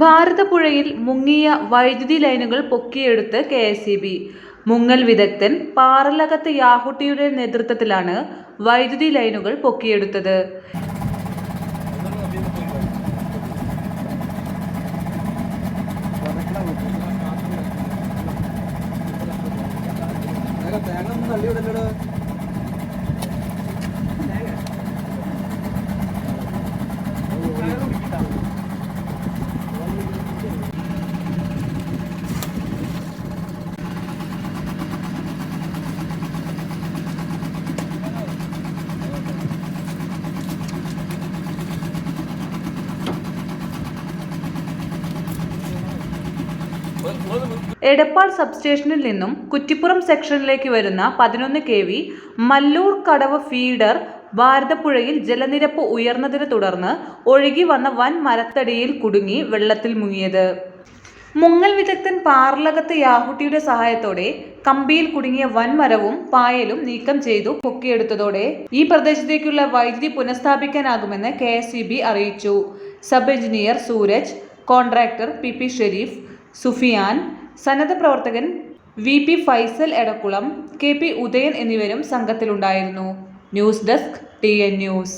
ഭാരതപ്പുഴയിൽ മുങ്ങിയ വൈദ്യുതി ലൈനുകൾ പൊക്കിയെടുത്ത് കെ എസ് ഇ ബി. മുങ്ങൽ വിദഗ്ധൻ പാറലകത്ത് യാഹുട്ടിയുടെ നേതൃത്വത്തിലാണ് വൈദ്യുതി ലൈനുകൾ പൊക്കിയെടുത്തത്. എടപ്പാൾ സബ്സ്റ്റേഷനിൽ നിന്നും കുറ്റിപ്പുറം സെക്ഷനിലേക്ക് വരുന്ന പതിനൊന്ന് K V Malloor Kadavu feeder ഭാരതപ്പുഴയിൽ ജലനിരപ്പ് ഉയർന്നതിനെ തുടർന്ന് ഒഴുകി വന്ന വൻ മരത്തടിയിൽ കുടുങ്ങി വെള്ളത്തിൽ മുങ്ങിയത്. മുങ്ങൽ വിദഗ്ധൻ പാർലകത്ത് യാഹുട്ടിയുടെ സഹായത്തോടെ കമ്പിയിൽ കുടുങ്ങിയ വൻമരവും പായലും നീക്കം ചെയ്തു പൊക്കിയെടുത്തതോടെ ഈ പ്രദേശത്തേക്കുള്ള വൈദ്യുതി പുനഃസ്ഥാപിക്കാനാകുമെന്ന് കെ അറിയിച്ചു. Sub engineer Suraj contractor P P Sherif Sufiyan സന്നദ്ധ പ്രവർത്തകൻ V P Faisal Edakkulam K P Udayan എന്നിവരും സംഘത്തിലുണ്ടായിരുന്നു. News desk T N news.